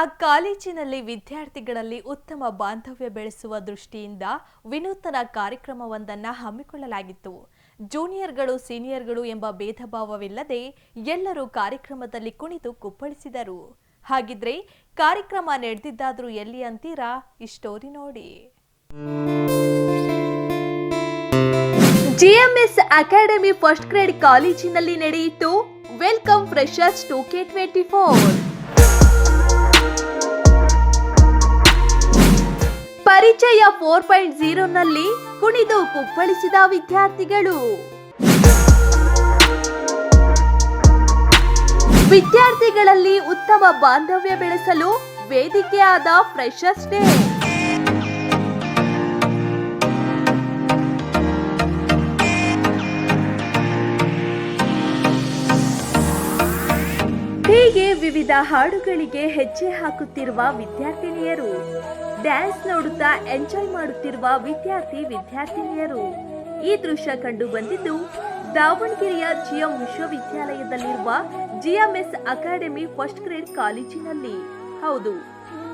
ಆ ಕಾಲೇಜಿನಲ್ಲಿ ವಿದ್ಯಾರ್ಥಿಗಳಲ್ಲಿ ಉತ್ತಮ ಬಾಂಧವ್ಯ ಬೆಳೆಸುವ ದೃಷ್ಟಿಯಿಂದ ವಿನೂತನ ಕಾರ್ಯಕ್ರಮವೊಂದನ್ನು ಹಮ್ಮಿಕೊಳ್ಳಲಾಗಿತ್ತು. ಜೂನಿಯರ್ಗಳು, ಸೀನಿಯರ್ಗಳು ಎಂಬ ಭೇದ ಭಾವವಿಲ್ಲದೆ ಎಲ್ಲರೂ ಕಾರ್ಯಕ್ರಮದಲ್ಲಿ ಕುಣಿದು ಕುಪ್ಪಳಿಸಿದರು. ಹಾಗಿದ್ರೆ ಕಾರ್ಯಕ್ರಮ ನಡೆದಿದ್ದಾದ್ರೂ ಎಲ್ಲಿ ಅಂತೀರಾ? ಈ ಸ್ಟೋರಿ ನೋಡಿ. ಜಿಎಂಎಸ್ ಅಕಾಡೆಮಿ ಫಸ್ಟ್ ಗ್ರೇಡ್ ಕಾಲೇಜಿನಲ್ಲಿ ನಡೆಯಿತು. Welcome freshers two K twenty four. ಪರಿಚಯ ಫೋರ್ ಪಾಯಿಂಟ್ ಜೀರೋನಲ್ಲಿ ಕುಣಿದು ಕುಪ್ಪಳಿಸಿದ ವಿದ್ಯಾರ್ಥಿಗಳು. ವಿದ್ಯಾರ್ಥಿಗಳಲ್ಲಿ ಉತ್ತಮ ಬಾಂಧವ್ಯ ಬೆಳೆಸಲು ವೇದಿಕೆಯಾದ ಫ್ರೆಶರ್ಸ್ ಡೇ ಹೀಗೆ ವಿವಿಧ ಹಾಡುಗಳಿಗೆ ಹೆಜ್ಜೆ ಹಾಕುತ್ತಿರುವ ವಿದ್ಯಾರ್ಥಿನಿಯರು. ಡ್ಯಾನ್ಸ್ ನೋಡುತ್ತಾ ಎಂಜಾಯ್ ಮಾಡುತ್ತಿರುವ ವಿದ್ಯಾರ್ಥಿ, ವಿದ್ಯಾರ್ಥಿನಿಯರು. ಈ ದೃಶ್ಯ ಕಂಡು ಬಂದಿದ್ದು, ದಾವಣಗೆರೆಯ ಜಿಎಂ ವಿಶ್ವವಿದ್ಯಾಲಯದಲ್ಲಿರುವ ಜಿಎಂಎಸ್ ಅಕಾಡೆಮಿ ಫಸ್ಟ್ ಗ್ರೇಡ್ ಕಾಲೇಜಿನಲ್ಲಿ. ಹೌದು,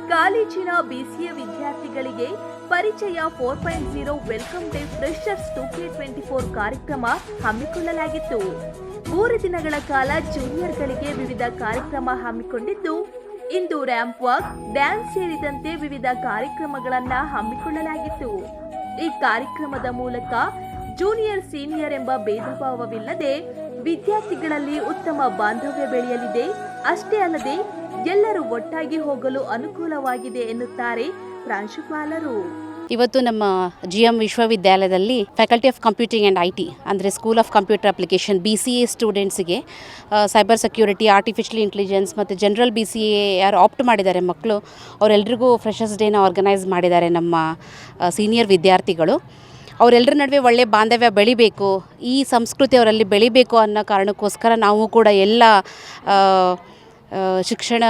ಕಾಲೇಜಿನ ಬಿಸಿಎ ವಿದ್ಯಾರ್ಥಿಗಳಿಗೆ ಪರಿಚಯ four point zero welcome day freshers two K twenty four ಕಾರ್ಯಕ್ರಮ ಹಮ್ಮಿಕೊಳ್ಳಲಾಗಿತ್ತು. ಮೂರು ದಿನಗಳ ಕಾಲ ಜೂನಿಯರ್ಗಳಿಗೆ ವಿವಿಧ ಕಾರ್ಯಕ್ರಮ ಹಮ್ಮಿಕೊಂಡಿದ್ದು ಇಂದು ರ್ಯಾಂಪ್ ವಾಕ್, ಡ್ಯಾನ್ಸ್ ಸೇರಿದಂತೆ ವಿವಿಧ ಕಾರ್ಯಕ್ರಮಗಳನ್ನು ಹಮ್ಮಿಕೊಳ್ಳಲಾಗಿತ್ತು. ಈ ಕಾರ್ಯಕ್ರಮದ ಮೂಲಕ ಜೂನಿಯರ್, ಸೀನಿಯರ್ ಎಂಬ ಭೇದ ಭಾವವಿಲ್ಲದೆ ವಿದ್ಯಾರ್ಥಿಗಳಲ್ಲಿ ಉತ್ತಮ ಬಾಂಧವ್ಯ ಬೆಳೆಯಲಿದೆ. ಅಷ್ಟೇ ಅಲ್ಲದೆ ಎಲ್ಲರೂ ಒಟ್ಟಾಗಿ ಹೋಗಲು ಅನುಕೂಲವಾಗಿದೆ ಎನ್ನುತ್ತಾರೆ ಪ್ರಾಂಶುಪಾಲರು. ಇವತ್ತು ನಮ್ಮ ಜಿ ಎಂ ವಿಶ್ವವಿದ್ಯಾಲಯದಲ್ಲಿ faculty of computing and I T ಅಂದರೆ school of computer application B C A ಸ್ಟೂಡೆಂಟ್ಸ್ಗೆ ಸೈಬರ್ ಸೆಕ್ಯೂರಿಟಿ ಆರ್ಟಿಫಿಷಿಯಲ್ ಇಂಟೆಲಿಜೆನ್ಸ್ ಮತ್ತು ಜನರಲ್ ಬಿ ಸಿ ಎ ಯಾರು ಆಪ್ಟ್ ಮಾಡಿದ್ದಾರೆ ಮಕ್ಕಳು ಅವರೆಲ್ಲರಿಗೂ ಫ್ರೆಷರ್ಸ್ ಡೇನ ಆರ್ಗನೈಸ್ ಮಾಡಿದ್ದಾರೆ ನಮ್ಮ ಸೀನಿಯರ್ ವಿದ್ಯಾರ್ಥಿಗಳು. ಅವರೆಲ್ಲರ ನಡುವೆ ಒಳ್ಳೆಯ ಬಾಂಧವ್ಯ ಬೆಳಿಬೇಕು, ಈ ಸಂಸ್ಕೃತಿ ಅವರಲ್ಲಿ ಬೆಳಿಬೇಕು ಅನ್ನೋ ಕಾರಣಕ್ಕೋಸ್ಕರ ನಾವು ಕೂಡ ಎಲ್ಲ ಶಿಕ್ಷಣ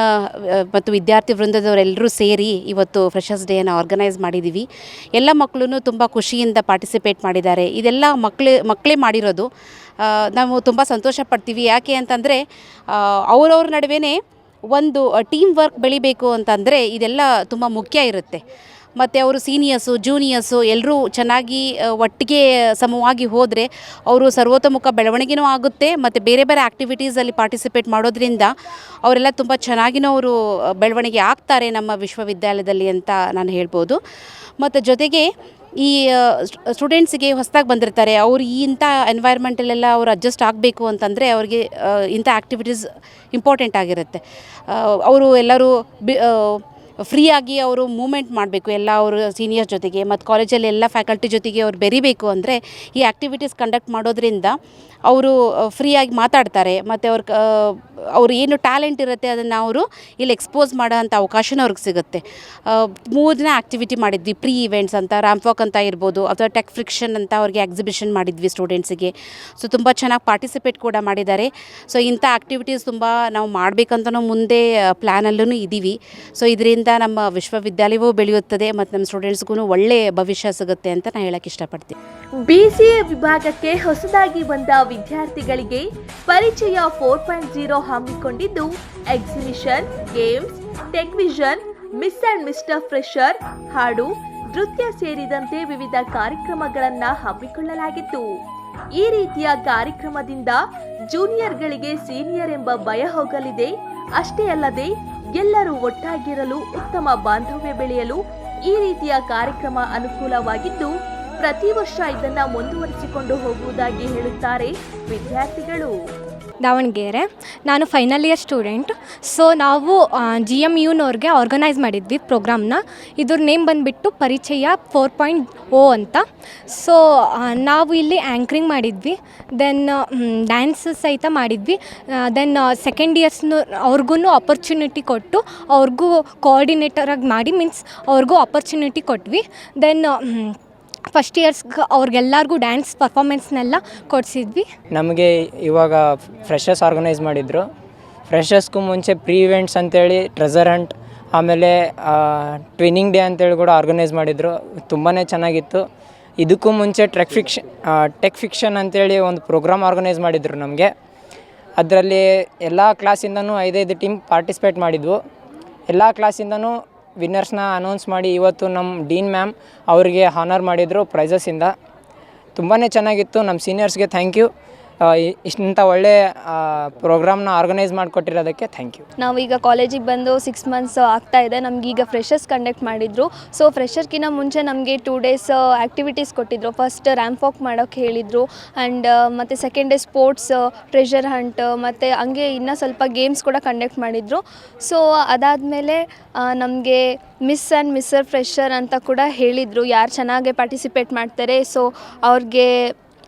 ಮತ್ತು ವಿದ್ಯಾರ್ಥಿ ವೃಂದದವರೆಲ್ಲರೂ ಸೇರಿ ಇವತ್ತು ಫ್ರೆಷರ್ಸ್ ಡೇಯನ್ನು ಆರ್ಗನೈಸ್ ಮಾಡಿದ್ದೀವಿ ಎಲ್ಲ ಮಕ್ಕಳೂ ತುಂಬ ಖುಷಿಯಿಂದ ಪಾರ್ಟಿಸಿಪೇಟ್ ಮಾಡಿದ್ದಾರೆ. ಇದೆಲ್ಲ ಮಕ್ಕಳೇ ಮಕ್ಕಳೇ ಮಾಡಿರೋದು. ನಾವು ತುಂಬ ಸಂತೋಷ ಪಡ್ತೀವಿ. ಯಾಕೆ ಅಂತಂದರೆ ಅವರವ್ರ ನಡುವೆ ಒಂದು ಟೀಮ್ ವರ್ಕ್ ಬೆಳಿಬೇಕು ಅಂತಂದರೆ ಇದೆಲ್ಲ ತುಂಬ ಮುಖ್ಯ ಇರುತ್ತೆ. ಮತ್ತು ಅವರು ಸೀನಿಯರ್ಸು, ಜೂನಿಯರ್ಸು ಎಲ್ಲರೂ ಚೆನ್ನಾಗಿ ಒಟ್ಟಿಗೆ ಸಮವಾಗಿ ಹೋದರೆ ಅವರು ಸರ್ವತೋಮುಖ ಬೆಳವಣಿಗೆನೂ ಆಗುತ್ತೆ ಮತ್ತು ಬೇರೆ ಬೇರೆ ಆ್ಯಕ್ಟಿವಿಟೀಸಲ್ಲಿ ಪಾರ್ಟಿಸಿಪೇಟ್ ಮಾಡೋದ್ರಿಂದ ಅವರೆಲ್ಲ ತುಂಬ ಚೆನ್ನಾಗಿನೂ ಅವರು ಬೆಳವಣಿಗೆ ಆಗ್ತಾರೆ ನಮ್ಮ ವಿಶ್ವವಿದ್ಯಾಲಯದಲ್ಲಿ ಅಂತ ನಾನು ಹೇಳ್ಬೋದು. ಮತ್ತು ಜೊತೆಗೆ ಈ ಸ್ಟೂಡೆಂಟ್ಸಿಗೆ ಹೊಸದಾಗಿ ಬಂದಿರ್ತಾರೆ. ಅವರು ಈ ಇಂಥ ಎನ್ವೈರ್ಮೆಂಟಲ್ಲೆಲ್ಲ ಅವ್ರು ಅಡ್ಜಸ್ಟ್ ಆಗಬೇಕು ಅಂತಂದರೆ ಅವ್ರಿಗೆ ಇಂಥ ಆ್ಯಕ್ಟಿವಿಟೀಸ್ ಇಂಪಾರ್ಟೆಂಟ್ ಆಗಿರುತ್ತೆ. ಅವರು ಎಲ್ಲರೂ ಬಿ ಫ್ರೀಯಾಗಿ ಅವರು ಮೂಮೆಂಟ್ ಮಾಡಬೇಕು, ಎಲ್ಲ ಅವರು ಸೀನಿಯರ್ ಜೊತೆಗೆ ಮತ್ತು ಕಾಲೇಜಲ್ಲಿ ಎಲ್ಲ ಫ್ಯಾಕಲ್ಟಿ ಜೊತೆಗೆ ಅವ್ರು ಬೆರಿಬೇಕು ಅಂದರೆ ಈ ಆ್ಯಕ್ಟಿವಿಟೀಸ್ ಕಂಡಕ್ಟ್ ಮಾಡೋದ್ರಿಂದ ಅವರು ಫ್ರೀಯಾಗಿ ಮಾತಾಡ್ತಾರೆ. ಮತ್ತು ಅವ್ರ ಅವ್ರು ಏನು ಟ್ಯಾಲೆಂಟ್ ಇರುತ್ತೆ ಅದನ್ನು ಅವರು ಇಲ್ಲಿ ಎಕ್ಸ್ಪೋಸ್ ಮಾಡೋ ಅಂಥ ಅವಕಾಶನೂ ಅವ್ರಿಗೆ ಸಿಗುತ್ತೆ. ಮೂರು ದಿನ ಆ್ಯಕ್ಟಿವಿಟಿ ಮಾಡಿದ್ವಿ ಪ್ರೀ ಇವೆಂಟ್ಸ್ ಅಂತ ರ್ಯಾಂಪ್ ವಾಕ್ ಅಂತ ಇರ್ಬೋದು, ಅಥವಾ ಟೆಕ್ ಫ್ರಿಕ್ಷನ್ ಅಂತ ಅವ್ರಿಗೆ ಎಕ್ಸಿಬಿಷನ್ ಮಾಡಿದ್ವಿ ಸ್ಟೂಡೆಂಟ್ಸಿಗೆ ಸೊ ತುಂಬ ಚೆನ್ನಾಗಿ ಪಾರ್ಟಿಸಿಪೇಟ್ ಕೂಡ ಮಾಡಿದ್ದಾರೆ. ಸೊ ಇಂಥ ಆ್ಯಕ್ಟಿವಿಟೀಸ್ ತುಂಬ ನಾವು ಮಾಡಬೇಕಂತನೂ ಮುಂದೆ ಪ್ಲ್ಯಾನಲ್ಲೂ ಇದ್ದೀವಿ ಸೊ ಇದರಿಂದ ನಮ್ಮ ವಿಶ್ವವಿದ್ಯಾಲಯವೂ ಬೆಳೆಯುತ್ತದೆ ಮತ್ತು ನಮ್ಮ ಸ್ಟೂಡೆಂಟ್ಸ್ಗೂ ಒಳ್ಳೆಯ ಭವಿಷ್ಯ ಸಿಗುತ್ತೆ ಅಂತ ನಾನು ಹೇಳಕ್ಕೆ ಇಷ್ಟಪಡ್ತೀನಿ. ಬಿಸಿಎ ವಿಭಾಗಕ್ಕೆ ಹೊಸದಾಗಿ ಬಂದ ವಿದ್ಯಾರ್ಥಿಗಳಿಗೆ ಪರಿಚಯ ಫೋರ್ ಪಾಯಿಂಟ್ ಜೀರೋ ಹಮ್ಮಿಕೊಂಡಿದ್ದು exhibition games tech vision miss and mister fresher ಹಾಡು, ನೃತ್ಯ ಸೇರಿದಂತೆ ವಿವಿಧ ಕಾರ್ಯಕ್ರಮಗಳನ್ನು ಹಮ್ಮಿಕೊಳ್ಳಲಾಗಿತ್ತು. ಈ ರೀತಿಯ ಕಾರ್ಯಕ್ರಮದಿಂದ ಜೂನಿಯರ್ಗಳಿಗೆ ಸೀನಿಯರ್ ಎಂಬ ಭಯ ಹೋಗಲಿದೆ. ಅಷ್ಟೇ ಅಲ್ಲದೆ ಎಲ್ಲರೂ ಒಟ್ಟಾಗಿರಲು ಉತ್ತಮ ಬಾಂಧವ್ಯ ಬೆಳೆಯಲು ಈ ರೀತಿಯ ಕಾರ್ಯಕ್ರಮ ಅನುಕೂಲವಾಗಿದ್ದು, ಪ್ರತಿ ವರ್ಷ ಇದನ್ನ ಮುಂದುವರಿಸಿಕೊಂಡು ಹೋಗುವುದಾಗಿ ಹೇಳುತ್ತಾರೆ ವಿದ್ಯಾರ್ಥಿಗಳು. ದಾವಣಗೆರೆ. ನಾನು ಫೈನಲ್ ಇಯರ್ ಸ್ಟೂಡೆಂಟ್ ಸೊ ನಾವು ಜಿ ಎಂ ಯುನವ್ರಿಗೆ ಆರ್ಗನೈಸ್ ಮಾಡಿದ್ವಿ ಪ್ರೋಗ್ರಾಮ್ನ ಇದ್ರ ನೇಮ್ ಬಂದುಬಿಟ್ಟು ಪರಿಚಯ ಫೋರ್ ಪಾಯಿಂಟ್ ಓ ಅಂತ. ಸೊ ನಾವು ಇಲ್ಲಿ ಆ್ಯಂಕ್ರಿಂಗ್ ಮಾಡಿದ್ವಿ. ದೆನ್ ಡ್ಯಾನ್ಸ್ ಸಹಿತ ಮಾಡಿದ್ವಿ. ದೆನ್ ಸೆಕೆಂಡ್ ಇಯರ್ಸ್ನು ಅವ್ರಿಗೂ ಆಪರ್ಚುನಿಟಿ ಕೊಟ್ಟು ಅವ್ರಿಗೂ ಕೋಆರ್ಡಿನೇಟರಾಗಿ ಮಾಡಿ ಮೀನ್ಸ್ ಅವ್ರಿಗೂ ಆಪರ್ಚುನಿಟಿ ಕೊಟ್ವಿ. ದೆನ್ ಫಸ್ಟ್ ಇಯರ್ಸ್ಗೆ ಅವ್ರಿಗೆಲ್ಲರಿಗೂ ಡ್ಯಾನ್ಸ್ ಪರ್ಫಾರ್ಮೆನ್ಸ್ನೆಲ್ಲ ಕೊಡಿಸಿದ್ವಿ. ನಮಗೆ ಇವಾಗ ಫ್ರೆಶರ್ಸ್ ಆರ್ಗನೈಸ್ ಮಾಡಿದರು. ಫ್ರೆಶರ್ಸ್ಗೂ ಮುಂಚೆ ಪ್ರೀ ಇವೆಂಟ್ಸ್ ಅಂತೇಳಿ, ಟ್ರೆಸರ್ ಹಂಟ್, ಆಮೇಲೆ ಟ್ವಿನಿಂಗ್ ಡೇ ಅಂತೇಳಿ ಕೂಡ ಆರ್ಗನೈಸ್ ಮಾಡಿದರು. ತುಂಬಾ ಚೆನ್ನಾಗಿತ್ತು. ಇದಕ್ಕೂ ಮುಂಚೆ ಟ್ರೆಕ್ ಫಿಕ್ಷನ್ ಟೆಕ್ ಫಿಕ್ಷನ್ ಅಂತೇಳಿ ಒಂದು ಪ್ರೋಗ್ರಾಮ್ ಆರ್ಗನೈಸ್ ಮಾಡಿದ್ರು ನಮಗೆ. ಅದರಲ್ಲಿ ಎಲ್ಲ ಕ್ಲಾಸಿಂದನೂ ಐದೈದು ಟೀಮ್ ಪಾರ್ಟಿಸಿಪೇಟ್ ಮಾಡಿದ್ವು. ಎಲ್ಲ ಕ್ಲಾಸಿಂದನೂ ವಿನ್ನರ್ಸ್ನ ಅನೌನ್ಸ್ ಮಾಡಿ ಇವತ್ತು ನಮ್ಮ ಡೀನ್ ಮ್ಯಾಮ್ ಅವರಿಗೆ ಹಾನರ್ ಮಾಡಿದರು ಪ್ರೈಸಸ್ಸಿಂದ ತುಂಬಾ ಚೆನ್ನಾಗಿತ್ತು. ನಮ್ಮ ಸೀನಿಯರ್ಸ್ಗೆ ಥ್ಯಾಂಕ್ ಯು ಇಷ್ಟಂಥ ಒಳ್ಳೆ ಪ್ರೋಗ್ರಾಮ್ನ ಆರ್ಗನೈಸ್ ಮಾಡಿಕೊಟ್ಟಿರೋದಕ್ಕೆ ಥ್ಯಾಂಕ್ ಯು ನಾವು ಈಗ ಕಾಲೇಜಿಗೆ ಬಂದು ಸಿಕ್ಸ್ ಮಂತ್ಸ್ ಆಗ್ತಾ ಇದೆ. ನಮ್ಗೆ ಈಗ ಫ್ರೆಷರ್ಸ್ ಕಂಡಕ್ಟ್ ಮಾಡಿದ್ರು. ಸೊ ಫ್ರೆಷರ್ಗಿಂತ ಮುಂಚೆ ನಮಗೆ ಟೂ ಡೇಸ್ ಆ್ಯಕ್ಟಿವಿಟೀಸ್ ಕೊಟ್ಟಿದ್ರು. ಫಸ್ಟ್ ರ್ಯಾಂಪ್ ವಾಕ್ ಮಾಡೋಕ್ಕೆ ಹೇಳಿದರು. ಆ್ಯಂಡ್ ಮತ್ತು second day sports treasure hunt ಮತ್ತು ಹಂಗೆ ಇನ್ನೂ ಸ್ವಲ್ಪ ಗೇಮ್ಸ್ ಕೂಡ ಕಂಡಕ್ಟ್ ಮಾಡಿದರು. ಸೊ ಅದಾದಮೇಲೆ ನಮಗೆ ಮಿಸ್ ಆ್ಯಂಡ್ ಮಿಸ್ಸರ್ ಫ್ರೆಷರ್ ಅಂತ ಕೂಡ ಹೇಳಿದರು. ಯಾರು ಚೆನ್ನಾಗಿ ಪಾರ್ಟಿಸಿಪೇಟ್ ಮಾಡ್ತಾರೆ. ಸೊ ಅವ್ರಿಗೆ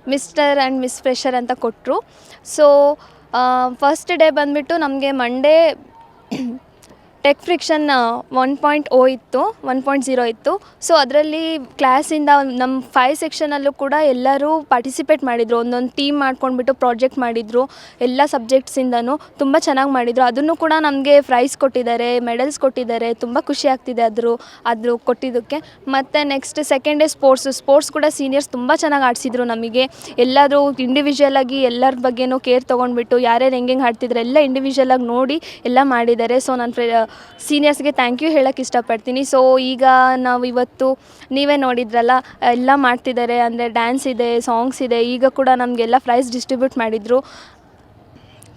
ಮಿಸ್ಟರ್ ಆ್ಯಂಡ್ ಮಿಸ್ ಫ್ರೆಷರ್ ಅಂತ ಕೊಟ್ಟರು ಸೊ ಫಸ್ಟ್ ಡೇ ಬಂದುಬಿಟ್ಟು ನಮಗೆ Monday tech friction one point O ಇತ್ತು ಒನ್ ಪಾಯಿಂಟ್ ಝೀರೋ ಇತ್ತು. ಸೊ ಅದರಲ್ಲಿ ಕ್ಲಾಸಿಂದ ನಮ್ಮ ಫೈವ್ ಸೆಕ್ಷನಲ್ಲೂ ಕೂಡ ಎಲ್ಲರೂ ಪಾರ್ಟಿಸಿಪೇಟ್ ಮಾಡಿದರು. ಒಂದೊಂದು ಟೀಮ್ ಮಾಡ್ಕೊಂಡ್ಬಿಟ್ಟು ಪ್ರಾಜೆಕ್ಟ್ ಮಾಡಿದರು, ಎಲ್ಲ ಸಬ್ಜೆಕ್ಟ್ಸಿಂದನೂ ತುಂಬ ಚೆನ್ನಾಗಿ ಮಾಡಿದರು. ಅದನ್ನು ಕೂಡ ನಮಗೆ ಪ್ರೈಸ್ ಕೊಟ್ಟಿದ್ದಾರೆ ಮೆಡಲ್ಸ್ ಕೊಟ್ಟಿದ್ದಾರೆ. ತುಂಬ ಖುಷಿ ಆಗ್ತಿದೆ ಅದ್ರ ಅದ್ರ ಕೊಟ್ಟಿದ್ದಕ್ಕೆ. ಮತ್ತು next second day sports sports ಕೂಡ ಸೀನಿಯರ್ಸ್ ತುಂಬ ಚೆನ್ನಾಗಿ ಆಡಿಸಿದ್ರು ನಮಗೆ. ಎಲ್ಲರೂ ಇಂಡಿವಿಜುವಲ್ ಆಗಿ ಎಲ್ಲರ ಬಗ್ಗೆನೂ ಕೇರ್ ತೊಗೊಂಡ್ಬಿಟ್ಟು, ಯಾರ್ಯಾರು ಹೆಂಗೆ ಆಡ್ತಿದ್ರು ಎಲ್ಲ ಇಂಡಿವಿಜುವಲ್ ಆಗಿ ನೋಡಿ ಎಲ್ಲ ಮಾಡಿದ್ದಾರೆ. ಸೊ ನಾನು ಫ್ರೆ ಸೀನಿಯರ್ಸ್ಗೆ ಥ್ಯಾಂಕ್ ಯು ಹೇಳೋಕ್ಕೆ ಇಷ್ಟಪಡ್ತೀನಿ. ಸೊ ಈಗ ನಾವು ಇವತ್ತು ನೀವೇ ನೋಡಿದ್ರಲ್ಲ, ಎಲ್ಲ ಮಾಡ್ತಿದ್ದಾರೆ, ಅಂದರೆ ಡ್ಯಾನ್ಸ್ ಇದೆ ಸಾಂಗ್ಸ್ ಇದೆ, ಈಗ ಕೂಡ ನಮಗೆಲ್ಲ ಪ್ರೈಸ್ ಡಿಸ್ಟ್ರಿಬ್ಯೂಟ್ ಮಾಡಿದರು.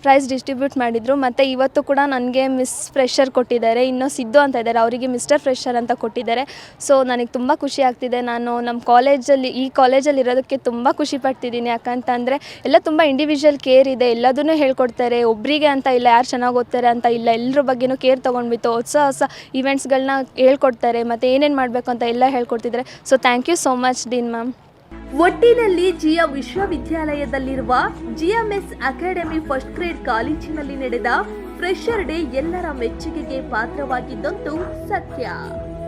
ಪ್ರೈಸ್ ಡಿಸ್ಟ್ರಿಬ್ಯೂಟ್ ಮಾಡಿದರು. ಮತ್ತು ಇವತ್ತು ಕೂಡ ನನಗೆ ಮಿಸ್ ಫ್ರೆಷರ್ ಕೊಟ್ಟಿದ್ದಾರೆ. ಇನ್ನೂ ಸಿದ್ದು ಅಂತ ಇದ್ದಾರೆ. ಅವರಿಗೆ ಮಿಸ್ಟರ್ ಫ್ರೆಷರ್ ಅಂತ ಕೊಟ್ಟಿದ್ದಾರೆ. ಸೊ ನನಗೆ ತುಂಬ ಖುಷಿ ಆಗ್ತಿದೆ. ನಾನು ನಮ್ಮ ಕಾಲೇಜಲ್ಲಿ ಈ ಕಾಲೇಜಲ್ಲಿ ಇರೋದಕ್ಕೆ ತುಂಬ ಖುಷಿ ಪಡ್ತಿದ್ದೀನಿ ಯಾಕಂತಂದರೆ, ಎಲ್ಲ ತುಂಬ ಇಂಡಿವಿಜುವಲ್ ಕೇರ್ ಇದೆ. ಎಲ್ಲದನ್ನು ಹೇಳ್ಕೊಡ್ತಾರೆ. ಒಬ್ಬರಿಗೆ ಅಂತ ಇಲ್ಲ, ಯಾರು ಚೆನ್ನಾಗಿ ಓದ್ತಾರೆ ಅಂತ ಇಲ್ಲ. ಎಲ್ಲರ ಬಗ್ಗೆನೂ ಕೇರ್ ತೊಗೊಂಡ್ಬಿಟ್ಟು ಹೊಸ ಹೊಸ ಇವೆಂಟ್ಸ್ಗಳನ್ನ ಹೇಳ್ಕೊಡ್ತಾರೆ. ಮತ್ತು ಏನೇನು ಮಾಡಬೇಕು ಅಂತ ಎಲ್ಲ ಹೇಳ್ಕೊಡ್ತಿದ್ದಾರೆ. So thank you so much dean ma'am ಒಟ್ಟಿನಲ್ಲಿ ಜಿಯ ವಿಶ್ವವಿದ್ಯಾಲಯದಲ್ಲಿರುವ ಜಿಎಂಎಸ್ ಅಕಾಡೆಮಿ ಫಸ್ಟ್ ಗ್ರೇಡ್ ಕಾಲೇಜಿನಲ್ಲಿ ನಡೆದ ಫ್ರೆಷರ್ ಡೇ ಎಲ್ಲರ ಮೆಚ್ಚುಗೆಗೆ ಪಾತ್ರವಾಗಿದ್ದಂತೂ ಸತ್ಯ.